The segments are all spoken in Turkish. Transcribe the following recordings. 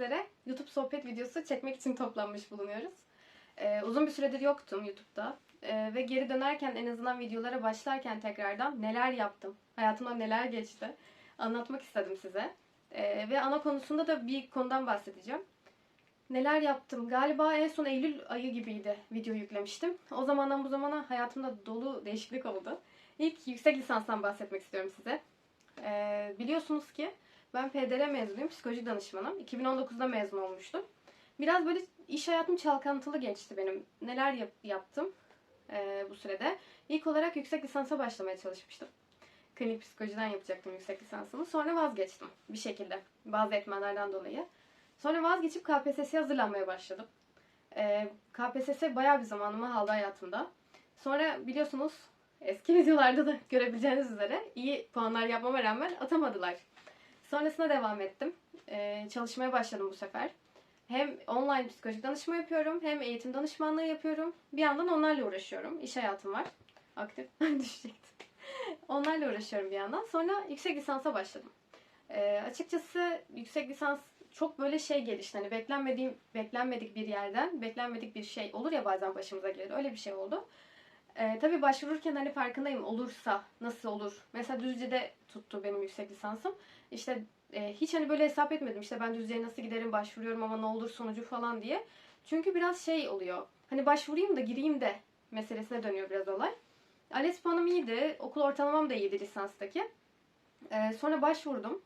üzere YouTube sohbet videosu çekmek için toplanmış bulunuyoruz. Ee, uzun bir süredir yoktum YouTube'da. Ee, ve geri dönerken en azından videolara başlarken tekrardan neler yaptım, hayatımda neler geçti anlatmak istedim size. Ee, ve ana konusunda da bir konudan bahsedeceğim. Neler yaptım? Galiba en son Eylül ayı gibiydi video yüklemiştim. O zamandan bu zamana hayatımda dolu değişiklik oldu. İlk yüksek lisanstan bahsetmek istiyorum size. Ee, biliyorsunuz ki ben PDR mezunuyum, psikoloji danışmanım. 2019'da mezun olmuştum. Biraz böyle iş hayatım çalkantılı geçti benim. Neler yap- yaptım ee, bu sürede. İlk olarak yüksek lisansa başlamaya çalışmıştım. Klinik psikolojiden yapacaktım yüksek lisansımı. Sonra vazgeçtim bir şekilde bazı etmenlerden dolayı. Sonra vazgeçip KPSS'ye hazırlanmaya başladım. Ee, KPSS bayağı bir zamanımı aldı hayatımda. Sonra biliyorsunuz eski videolarda da görebileceğiniz üzere iyi puanlar yapmama rağmen atamadılar. Sonrasında devam ettim. Ee, çalışmaya başladım bu sefer. Hem online psikolojik danışma yapıyorum hem eğitim danışmanlığı yapıyorum. Bir yandan onlarla uğraşıyorum. İş hayatım var. Aktif. Düşecektim. Onlarla uğraşıyorum bir yandan. Sonra yüksek lisansa başladım. Ee, açıkçası yüksek lisans çok böyle şey gelişti. Hani beklenmediğim, beklenmedik bir yerden, beklenmedik bir şey olur ya bazen başımıza gelir. Öyle bir şey oldu. Ee, tabii başvururken hani farkındayım olursa nasıl olur. Mesela Düzce'de tuttu benim yüksek lisansım. İşte e, hiç hani böyle hesap etmedim. İşte ben Düzce'ye nasıl giderim başvuruyorum ama ne olur sonucu falan diye. Çünkü biraz şey oluyor. Hani başvurayım da gireyim de meselesine dönüyor biraz olay. ALES puanım iyiydi. Okul ortalamam da iyiydi lisanstaki. Ee, sonra başvurdum.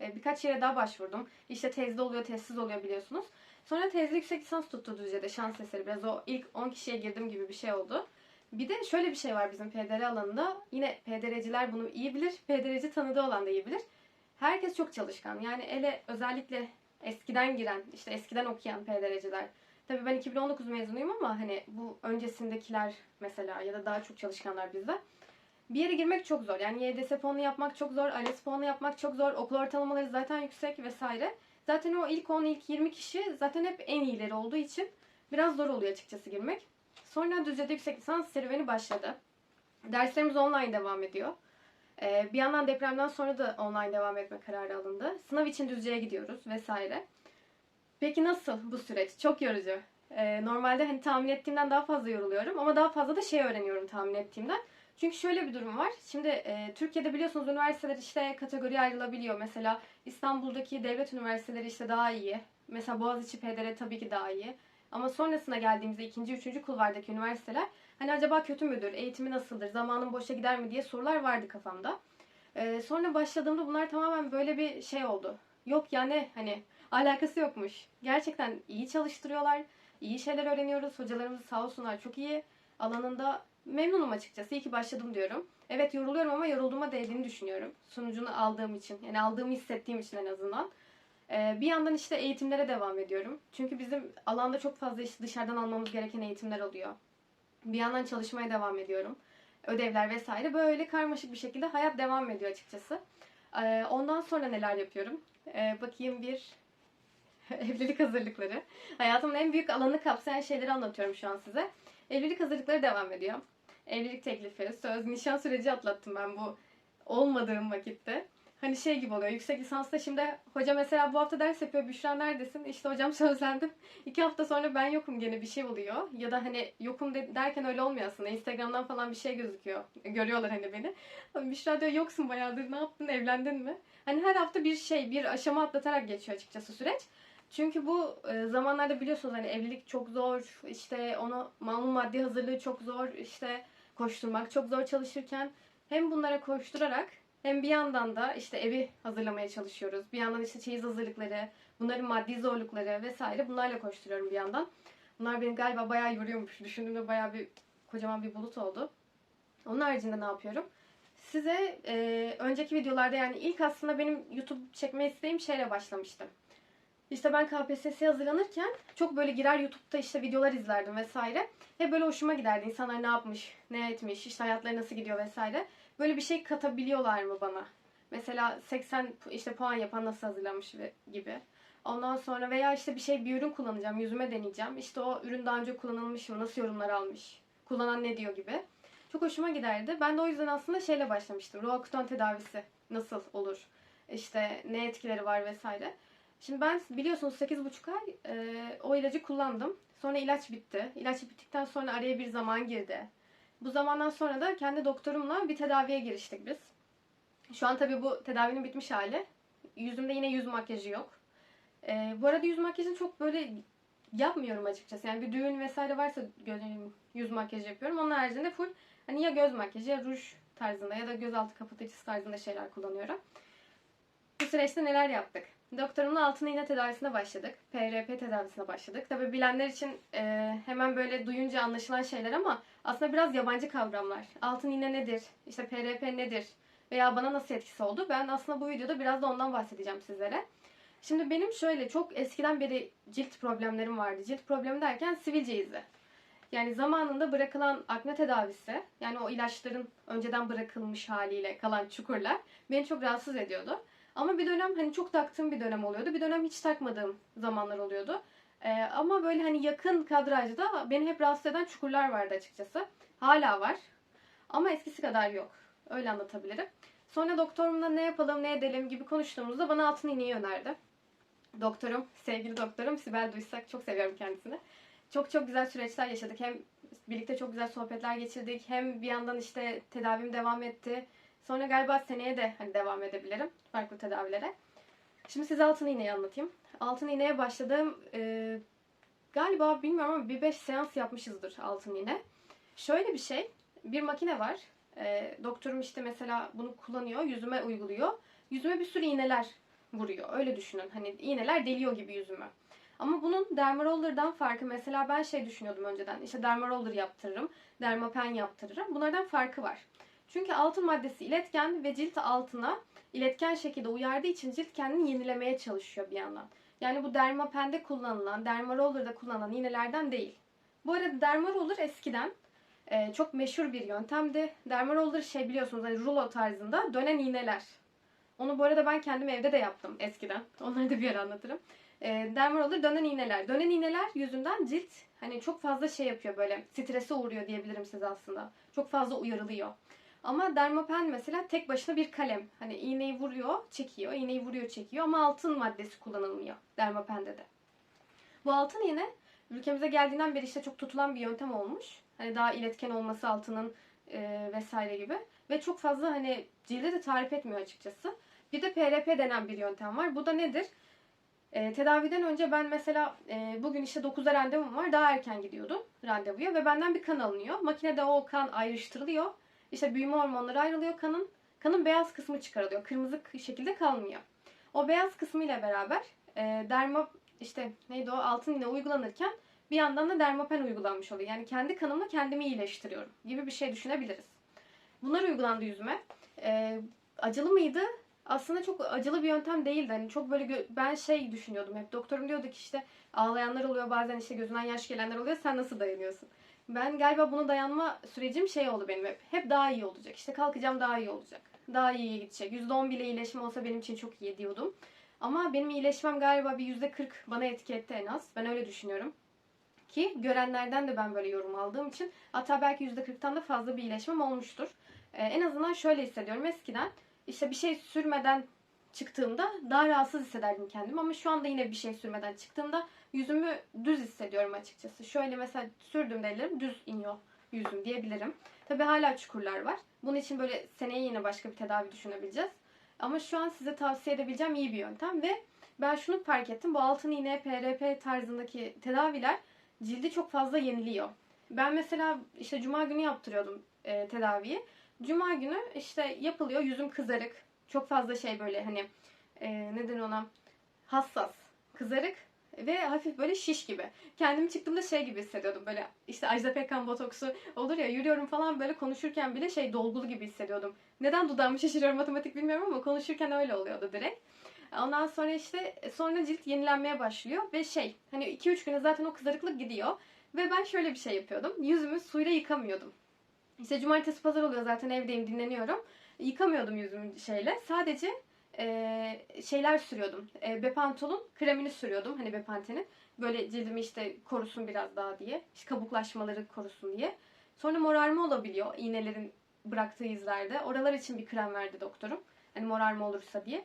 Ee, birkaç yere daha başvurdum. İşte tezde oluyor, tezsiz oluyor biliyorsunuz. Sonra tezli yüksek lisans tuttu Düzce'de şans eseri. Biraz o ilk 10 kişiye girdim gibi bir şey oldu. Bir de şöyle bir şey var bizim PDR alanında. Yine PDR'ciler bunu iyi bilir. PDR'ci tanıdığı olan da iyi bilir. Herkes çok çalışkan. Yani ele özellikle eskiden giren, işte eskiden okuyan PDR'ciler. Tabii ben 2019 mezunuyum ama hani bu öncesindekiler mesela ya da daha çok çalışkanlar bizde. Bir yere girmek çok zor. Yani YDS puanı yapmak çok zor, ALES puanı yapmak çok zor. Okul ortalamaları zaten yüksek vesaire. Zaten o ilk 10, ilk 20 kişi zaten hep en iyileri olduğu için biraz zor oluyor açıkçası girmek. Sonra Düzce'de yüksek lisans serüveni başladı. Derslerimiz online devam ediyor. Ee, bir yandan depremden sonra da online devam etme kararı alındı. Sınav için Düzce'ye gidiyoruz vesaire. Peki nasıl bu süreç? Çok yorucu. Ee, normalde hani tahmin ettiğimden daha fazla yoruluyorum ama daha fazla da şey öğreniyorum tahmin ettiğimden. Çünkü şöyle bir durum var. Şimdi e, Türkiye'de biliyorsunuz üniversiteler işte kategoriye ayrılabiliyor. Mesela İstanbul'daki devlet üniversiteleri işte daha iyi. Mesela Boğaziçi PDR tabii ki daha iyi. Ama sonrasına geldiğimizde ikinci, üçüncü kulvardaki üniversiteler hani acaba kötü müdür, eğitimi nasıldır, zamanın boşa gider mi diye sorular vardı kafamda. Ee, sonra başladığımda bunlar tamamen böyle bir şey oldu. Yok ya ne hani alakası yokmuş. Gerçekten iyi çalıştırıyorlar, iyi şeyler öğreniyoruz. Hocalarımız sağ olsunlar çok iyi. Alanında memnunum açıkçası. İyi ki başladım diyorum. Evet yoruluyorum ama yorulduğuma değdiğini düşünüyorum. Sonucunu aldığım için. Yani aldığımı hissettiğim için en azından. Ee, bir yandan işte eğitimlere devam ediyorum. Çünkü bizim alanda çok fazla işte dışarıdan almamız gereken eğitimler oluyor. Bir yandan çalışmaya devam ediyorum. Ödevler vesaire. Böyle karmaşık bir şekilde hayat devam ediyor açıkçası. Ee, ondan sonra neler yapıyorum? Ee, bakayım bir evlilik hazırlıkları. Hayatımın en büyük alanını kapsayan şeyleri anlatıyorum şu an size. Evlilik hazırlıkları devam ediyor. Evlilik teklifi, söz, nişan süreci atlattım ben bu olmadığım vakitte. Hani şey gibi oluyor. Yüksek lisansta şimdi hoca mesela bu hafta ders yapıyor. Büşra neredesin? İşte hocam sözlendim. İki hafta sonra ben yokum gene bir şey oluyor. Ya da hani yokum de- derken öyle olmuyor aslında. Instagram'dan falan bir şey gözüküyor. Görüyorlar hani beni. Büşra diyor yoksun bayağıdır ne yaptın evlendin mi? Hani her hafta bir şey bir aşama atlatarak geçiyor açıkçası süreç. Çünkü bu e, zamanlarda biliyorsunuz hani evlilik çok zor, işte onu malum maddi hazırlığı çok zor, işte koşturmak çok zor çalışırken hem bunlara koşturarak hem bir yandan da işte evi hazırlamaya çalışıyoruz. Bir yandan işte çeyiz hazırlıkları, bunların maddi zorlukları vesaire bunlarla koşturuyorum bir yandan. Bunlar beni galiba bayağı yoruyormuş. Düşündüğümde bayağı bir kocaman bir bulut oldu. Onun haricinde ne yapıyorum? Size e, önceki videolarda yani ilk aslında benim YouTube çekme isteğim şeyle başlamıştı. İşte ben KPSS'ye hazırlanırken çok böyle girer YouTube'da işte videolar izlerdim vesaire. Hep böyle hoşuma giderdi. İnsanlar ne yapmış, ne etmiş, işte hayatları nasıl gidiyor vesaire. Böyle bir şey katabiliyorlar mı bana? Mesela 80 pu- işte puan yapan nasıl hazırlanmış gibi. Ondan sonra veya işte bir şey bir ürün kullanacağım, yüzüme deneyeceğim. İşte o ürün daha önce kullanılmış mı, nasıl yorumlar almış, kullanan ne diyor gibi. Çok hoşuma giderdi. Ben de o yüzden aslında şeyle başlamıştım. Roakutan tedavisi nasıl olur? İşte ne etkileri var vesaire. Şimdi ben biliyorsunuz 8,5 ay e, o ilacı kullandım. Sonra ilaç bitti. İlaç bittikten sonra araya bir zaman girdi. Bu zamandan sonra da kendi doktorumla bir tedaviye giriştik biz. Şu an tabii bu tedavinin bitmiş hali. Yüzümde yine yüz makyajı yok. E, bu arada yüz makyajını çok böyle yapmıyorum açıkçası. Yani bir düğün vesaire varsa yüz makyajı yapıyorum. Onun haricinde full hani ya göz makyajı ya ruj tarzında ya da gözaltı kapatıcısı tarzında şeyler kullanıyorum. Süreçte neler yaptık? Doktorumla altın iğne tedavisine başladık. PRP tedavisine başladık. Tabi bilenler için e, hemen böyle duyunca anlaşılan şeyler ama aslında biraz yabancı kavramlar. Altın iğne nedir? İşte PRP nedir? Veya bana nasıl etkisi oldu? Ben aslında bu videoda biraz da ondan bahsedeceğim sizlere. Şimdi benim şöyle çok eskiden beri cilt problemlerim vardı. Cilt problemi derken sivilce izi. Yani zamanında bırakılan akne tedavisi, yani o ilaçların önceden bırakılmış haliyle kalan çukurlar beni çok rahatsız ediyordu. Ama bir dönem hani çok taktığım bir dönem oluyordu. Bir dönem hiç takmadığım zamanlar oluyordu. Ee, ama böyle hani yakın kadrajda beni hep rahatsız eden çukurlar vardı açıkçası. Hala var. Ama eskisi kadar yok. Öyle anlatabilirim. Sonra doktorumla ne yapalım ne edelim gibi konuştuğumuzda bana altın iğneyi önerdi. Doktorum, sevgili doktorum Sibel Duysak çok seviyorum kendisini. Çok çok güzel süreçler yaşadık. Hem birlikte çok güzel sohbetler geçirdik. Hem bir yandan işte tedavim devam etti. Sonra galiba seneye de hani devam edebilirim farklı tedavilere. Şimdi size altın iğneyi anlatayım. Altın iğneye başladığım e, galiba bilmiyorum ama bir 5 seans yapmışızdır altın iğne. Şöyle bir şey. Bir makine var. E, doktorum işte mesela bunu kullanıyor. Yüzüme uyguluyor. Yüzüme bir sürü iğneler vuruyor. Öyle düşünün. Hani iğneler deliyor gibi yüzümü. Ama bunun dermaroller'dan farkı mesela ben şey düşünüyordum önceden. İşte dermaroller yaptırırım, dermapen yaptırırım. Bunlardan farkı var. Çünkü altın maddesi iletken ve cilt altına iletken şekilde uyardığı için cilt kendini yenilemeye çalışıyor bir yandan. Yani bu dermapende kullanılan, dermaroller'da kullanılan iğnelerden değil. Bu arada dermaroller eskiden e, çok meşhur bir yöntemdi. Dermaroller şey biliyorsunuz hani rulo tarzında dönen iğneler. Onu bu arada ben kendim evde de yaptım eskiden. Onları da bir ara anlatırım. E, dermaroller dönen iğneler. Dönen iğneler yüzünden cilt hani çok fazla şey yapıyor böyle strese uğruyor diyebilirim size aslında. Çok fazla uyarılıyor. Ama dermapen mesela tek başına bir kalem. Hani iğneyi vuruyor, çekiyor, iğneyi vuruyor, çekiyor ama altın maddesi kullanılmıyor dermapende de. Bu altın iğne ülkemize geldiğinden beri işte çok tutulan bir yöntem olmuş. Hani daha iletken olması altının e, vesaire gibi. Ve çok fazla hani cilde de tarif etmiyor açıkçası. Bir de PRP denen bir yöntem var. Bu da nedir? E, tedaviden önce ben mesela e, bugün işte 9'da randevum var. Daha erken gidiyordum randevuya ve benden bir kan alınıyor. Makinede o kan ayrıştırılıyor. İşte büyüme hormonları ayrılıyor kanın. Kanın beyaz kısmı çıkarılıyor. Kırmızı şekilde kalmıyor. O beyaz kısmı ile beraber e, derma işte neydi o altın iğne uygulanırken bir yandan da dermapen uygulanmış oluyor. Yani kendi kanımla kendimi iyileştiriyorum gibi bir şey düşünebiliriz. Bunlar uygulandı yüzüme. E, acılı mıydı? Aslında çok acılı bir yöntem değildi. Hani çok böyle ben şey düşünüyordum hep. Doktorum diyordu ki işte ağlayanlar oluyor bazen işte gözünden yaş gelenler oluyor. Sen nasıl dayanıyorsun? Ben galiba buna dayanma sürecim şey oldu benim hep. Hep daha iyi olacak. İşte kalkacağım daha iyi olacak. Daha iyiye gidecek. %10 bile iyileşme olsa benim için çok iyi diyordum. Ama benim iyileşmem galiba bir %40 bana etki en az. Ben öyle düşünüyorum. Ki görenlerden de ben böyle yorum aldığım için hatta belki %40'tan da fazla bir iyileşmem olmuştur. Ee, en azından şöyle hissediyorum. Eskiden işte bir şey sürmeden çıktığımda daha rahatsız hissederdim kendimi ama şu anda yine bir şey sürmeden çıktığımda yüzümü düz hissediyorum açıkçası. Şöyle mesela sürdüğümde ellerim düz iniyor yüzüm diyebilirim. Tabi hala çukurlar var. Bunun için böyle seneye yine başka bir tedavi düşünebileceğiz. Ama şu an size tavsiye edebileceğim iyi bir yöntem ve ben şunu fark ettim. Bu altın iğne, PRP tarzındaki tedaviler cildi çok fazla yeniliyor. Ben mesela işte cuma günü yaptırıyordum e, tedaviyi. Cuma günü işte yapılıyor. Yüzüm kızarık. Çok fazla şey böyle hani e, neden ona hassas, kızarık ve hafif böyle şiş gibi. Kendimi çıktığımda şey gibi hissediyordum böyle işte Ajda Pekkan botoksu olur ya yürüyorum falan böyle konuşurken bile şey dolgulu gibi hissediyordum. Neden dudağımı şişiriyorum matematik bilmiyorum ama konuşurken öyle oluyordu direkt. Ondan sonra işte sonra cilt yenilenmeye başlıyor ve şey hani 2-3 güne zaten o kızarıklık gidiyor. Ve ben şöyle bir şey yapıyordum. Yüzümü suyla yıkamıyordum. İşte cumartesi pazar oluyor zaten evdeyim dinleniyorum. Yıkamıyordum yüzümü şeyle. Sadece e, şeyler sürüyordum. E, Bepantol'un kremini sürüyordum. Hani Bepanten'in. Böyle cildimi işte korusun biraz daha diye. İşte kabuklaşmaları korusun diye. Sonra morarma olabiliyor iğnelerin bıraktığı izlerde. Oralar için bir krem verdi doktorum. Hani morarma olursa diye.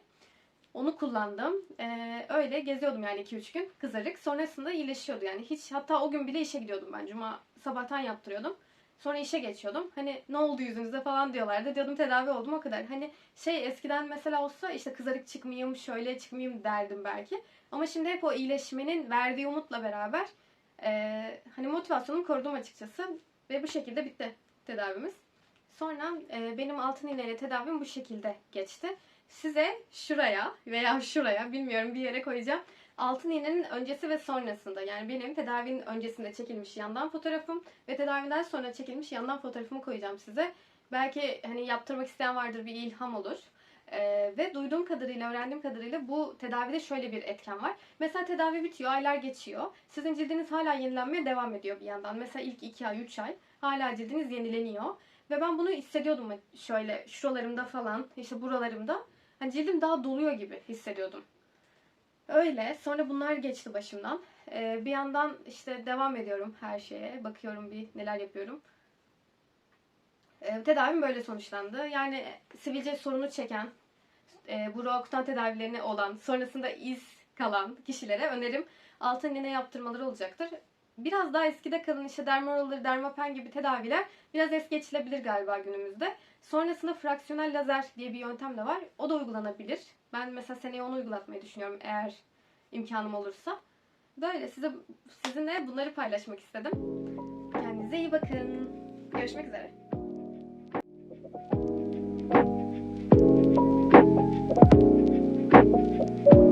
Onu kullandım. Ee, öyle geziyordum yani 2-3 gün kızarık. Sonrasında iyileşiyordu yani. Hiç hatta o gün bile işe gidiyordum ben. Cuma sabahtan yaptırıyordum. Sonra işe geçiyordum. Hani ne oldu yüzünüze falan diyorlardı. Diyordum tedavi oldum o kadar. Hani şey eskiden mesela olsa işte kızarık çıkmayayım, şöyle çıkmayayım derdim belki. Ama şimdi hep o iyileşmenin verdiği umutla beraber e, hani motivasyonumu korudum açıkçası. Ve bu şekilde bitti tedavimiz. Sonra e, benim altın iğneyle tedavim bu şekilde geçti. Size şuraya veya şuraya bilmiyorum bir yere koyacağım. Altın iğnenin öncesi ve sonrasında yani benim tedavinin öncesinde çekilmiş yandan fotoğrafım ve tedaviden sonra çekilmiş yandan fotoğrafımı koyacağım size. Belki hani yaptırmak isteyen vardır bir ilham olur. Ee, ve duyduğum kadarıyla, öğrendiğim kadarıyla bu tedavide şöyle bir etken var. Mesela tedavi bitiyor, aylar geçiyor. Sizin cildiniz hala yenilenmeye devam ediyor bir yandan. Mesela ilk 2 ay, 3 ay hala cildiniz yenileniyor. Ve ben bunu hissediyordum şöyle şuralarımda falan, işte buralarımda. Hani cildim daha doluyor gibi hissediyordum. Öyle. Sonra bunlar geçti başımdan. Ee, bir yandan işte devam ediyorum her şeye. Bakıyorum bir neler yapıyorum. Ee, tedavim böyle sonuçlandı. Yani sivilce sorunu çeken, e, bu roaktan tedavilerini olan, sonrasında iz kalan kişilere önerim altın iğne yaptırmaları olacaktır. Biraz daha eskide kalın işte dermaroller, dermapen gibi tedaviler biraz es geçilebilir galiba günümüzde. Sonrasında fraksiyonel lazer diye bir yöntem de var. O da uygulanabilir. Ben mesela seneye onu uygulatmayı düşünüyorum eğer imkanım olursa. Böyle size sizinle bunları paylaşmak istedim. Kendinize iyi bakın. Görüşmek üzere.